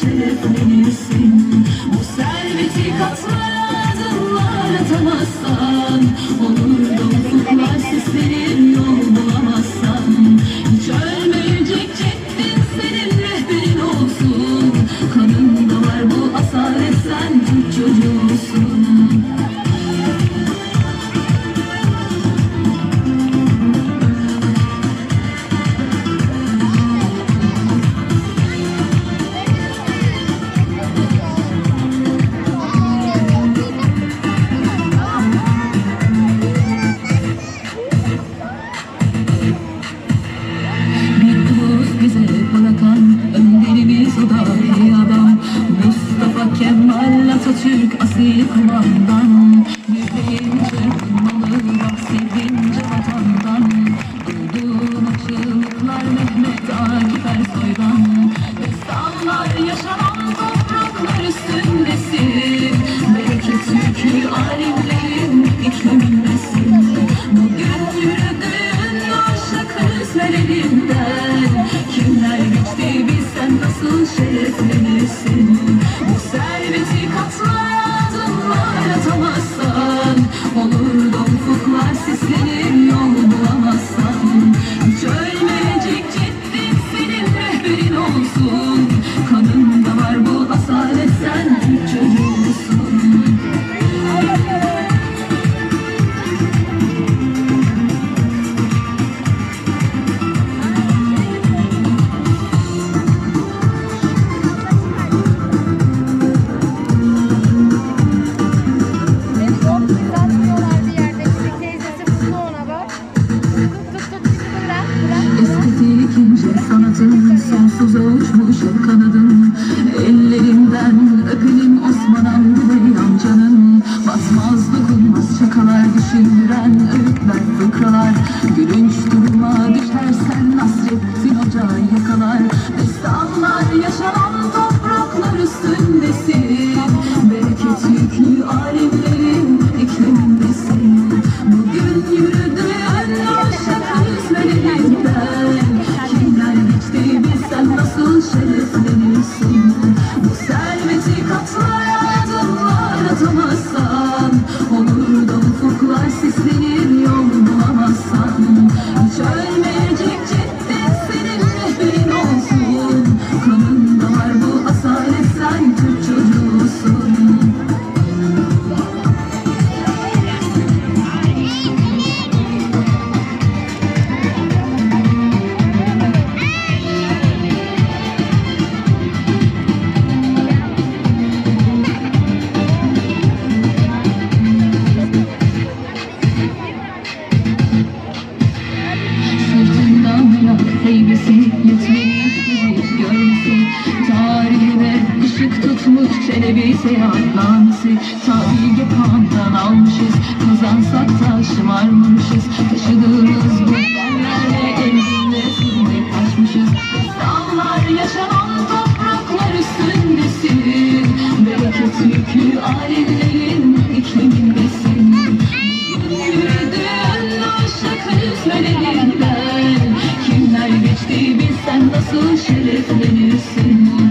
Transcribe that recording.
şereflenirsin Bu serveti katmaya adımlar atamazsan Onur dolu seslenir see. Hasretin sonsuza uçmuşum kanadın. Ellerimden öpelim Osman'an Bey amcanın. Basmaz dokunmaz şakalar düşündüren öğütler fıkralar. Gülünç duruma düşersen nasrettin ocağı yakar seyahatlanmışız Tarihi kandan almışız. Kazansak da şımarmamışız Taşıdığımız bu derlerle Elimizde sürmek taşmışız Dağlar yaşanan topraklar üstündesin Bereketi yüklü alemlerin iklimindesin. Yürüdüğün aşık hüzmelerin ben Kimler geçti bilsen nasıl şereflenirsin?